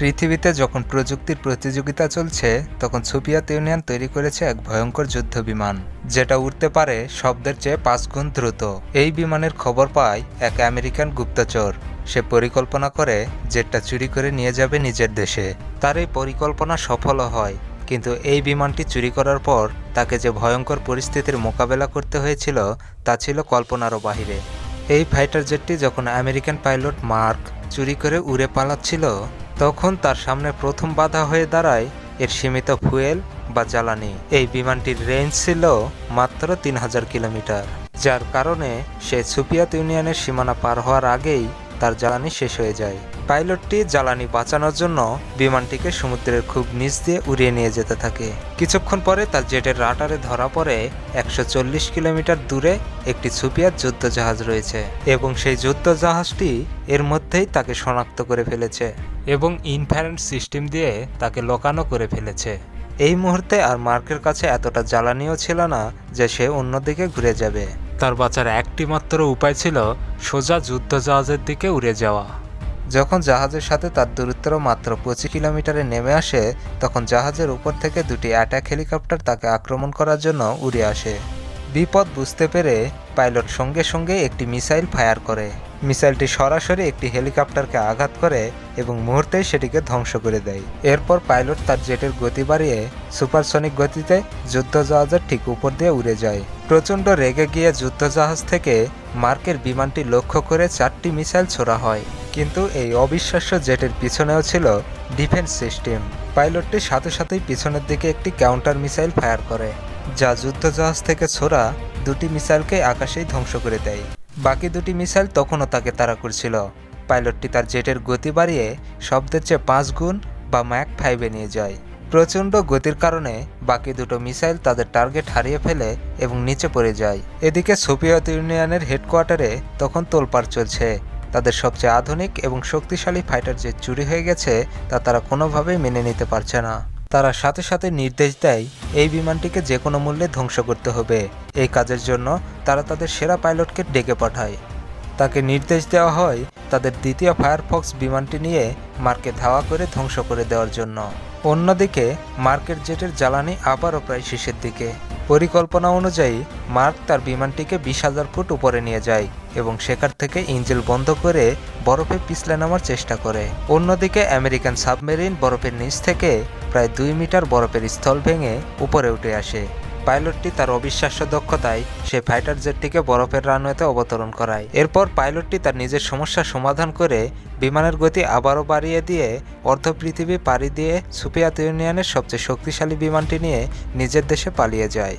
পৃথিবীতে যখন প্রযুক্তির প্রতিযোগিতা চলছে, তখন সোভিয়েত ইউনিয়ন তৈরি করেছে এক ভয়ঙ্কর যুদ্ধ বিমান, যেটা উড়তে পারে শব্দের চেয়ে পাঁচ গুণ দ্রুত। এই বিমানের খবর পায় এক আমেরিকান গুপ্তচর। সে পরিকল্পনা করে জেটটা চুরি করে নিয়ে যাবে নিজের দেশে। তার এই পরিকল্পনা সফলও হয়, কিন্তু এই বিমানটি চুরি করার পর তাকে যে ভয়ঙ্কর পরিস্থিতির মোকাবেলা করতে হয়েছিল, তা ছিল কল্পনারও বাহিরে। এই ফাইটার জেটটি যখন আমেরিকান পাইলট মার্ক চুরি করে উড়ে পালাচ্ছিল তখন তার সামনে প্রথম বাধা হয়ে দাঁড়ায় এর সীমিত ফুয়েল বা জ্বালানি। এই বিমানটির রেঞ্জ ছিল মাত্র তিন হাজার কিলোমিটার। যার কারণে সে সোভিয়েত ইউনিয়নের সীমানা পার হওয়ার আগেই তার জ্বালানি শেষ হয়ে যায়। পাইলটটি জ্বালানি বাঁচানোর জন্য বিমানটিকে সমুদ্রের খুব নিচ দিয়ে উড়িয়ে নিয়ে যেতে থাকে। কিছুক্ষণ পরে তার জেটের রাটারে ধরা পড়ে একশো চল্লিশ কিলোমিটার দূরে একটি সুপিয়ার যুদ্ধ জাহাজ রয়েছে এবং সেই যুদ্ধ জাহাজটি এর মধ্যেই তাকে শনাক্ত করে ফেলেছে। এবং ইনফারেন্ট সিস্টেম দিয়ে তাকে লোকানো করে ফেলেছে। এই মুহূর্তে আর মার্কের কাছে এতটা জ্বালানিও ছিল না যে সে অন্যদিকে ঘুরে যাবে। তার বাঁচার একটি মাত্র উপায় ছিল সোজা যুদ্ধ জাহাজের দিকে উড়ে যাওয়া। যখন জাহাজের সাথে তার দূরত্ব মাত্র পঁচিশ কিলোমিটারে নেমে আসে, তখন জাহাজের উপর থেকে দুটি অ্যাটাক হেলিকপ্টার তাকে আক্রমণ করার জন্য উড়ে আসে। বিপদ বুঝতে পেরে পাইলট সঙ্গে সঙ্গে একটি মিসাইল ফায়ার করে। মিসাইলটি সরাসরি একটি হেলিকপ্টারকে আঘাত করে এবং মুহূর্তেই সেটিকে ধ্বংস করে দেয়। এরপর পাইলট তার জেটের গতি বাড়িয়ে সুপারসনিক গতিতে যুদ্ধজাহাজের ঠিক উপর দিয়ে উড়ে যায়। প্রচণ্ড রেগে গিয়ে যুদ্ধজাহাজ থেকে মার্কের বিমানটি লক্ষ্য করে চারটি মিসাইল ছোড়া হয়। কিন্তু এই অবিশ্বাস্য জেটের পিছনেও ছিল ডিফেন্স সিস্টেম। পাইলটটি সাথে সাথেই পিছনের দিকে একটি কাউন্টার মিসাইল ফায়ার করে, যা যুদ্ধজাহাজ থেকে ছোড়া দুটি মিসাইলকে আকাশেই ধ্বংস করে দেয়। বাকি দুটি মিসাইল তখনও তাকে তাড়া করছিল। পাইলটটি তার জেটের গতি বাড়িয়ে শব্দের চেয়ে পাঁচ গুণ বা ম্যাক ফাইভে নিয়ে যায়। প্রচণ্ড গতির কারণে বাকি দুটো মিসাইল তাদের টার্গেট হারিয়ে ফেলে এবং নিচে পড়ে যায়। এদিকে সোভিয়েত ইউনিয়নের হেডকোয়ার্টারে তখন তোলপাড় চলছে। তাদের সবচেয়ে আধুনিক এবং শক্তিশালী ফাইটার যে চুরি হয়ে গেছে তা তারা কোনোভাবেই মেনে নিতে পারছে না। তারা সাথে সাথে নির্দেশ দেয়, এই বিমানটিকে যে কোনো মূল্যে ধ্বংস করতে হবে। এই কাজের জন্য তারা তাদের সেরা পাইলটকে ডেকে পাঠায়। তাকে নির্দেশ দেওয়া হয় তাদের দ্বিতীয় ফায়ারফক্স বিমানটি নিয়ে মার্কে ধাওয়া করে ধ্বংস করে দেওয়ার জন্য। অন্যদিকে, মার্কের জেটের জ্বালানি আবারও প্রায় শেষের দিকে। পরিকল্পনা অনুযায়ী, মার্ক তার বিমানটিকে বিশ হাজার ফুট উপরে নিয়ে যায়। এবং সেখান থেকে ইঞ্জিল বন্ধ করে বরফে পিছলে নামার চেষ্টা করে। অন্যদিকে আমেরিকান সাবমেরিন বরফের নিচ থেকে প্রায় দুই মিটার বরফের স্থল ভেঙে উপরে উঠে আসে। পাইলটটি তার অবিশ্বাস্য দক্ষতায় সে ফাইটার জেটটিকে বরফের রানওয়েতে অবতরণ করায়। এরপর পাইলটটি তার নিজের সমস্যার সমাধান করে বিমানের গতি আবারও বাড়িয়ে দিয়ে অর্ধ পৃথিবী পাড়ি দিয়ে সুফিয়াত ইউনিয়নের সবচেয়ে শক্তিশালী বিমানটি নিয়ে নিজের দেশে পালিয়ে যায়।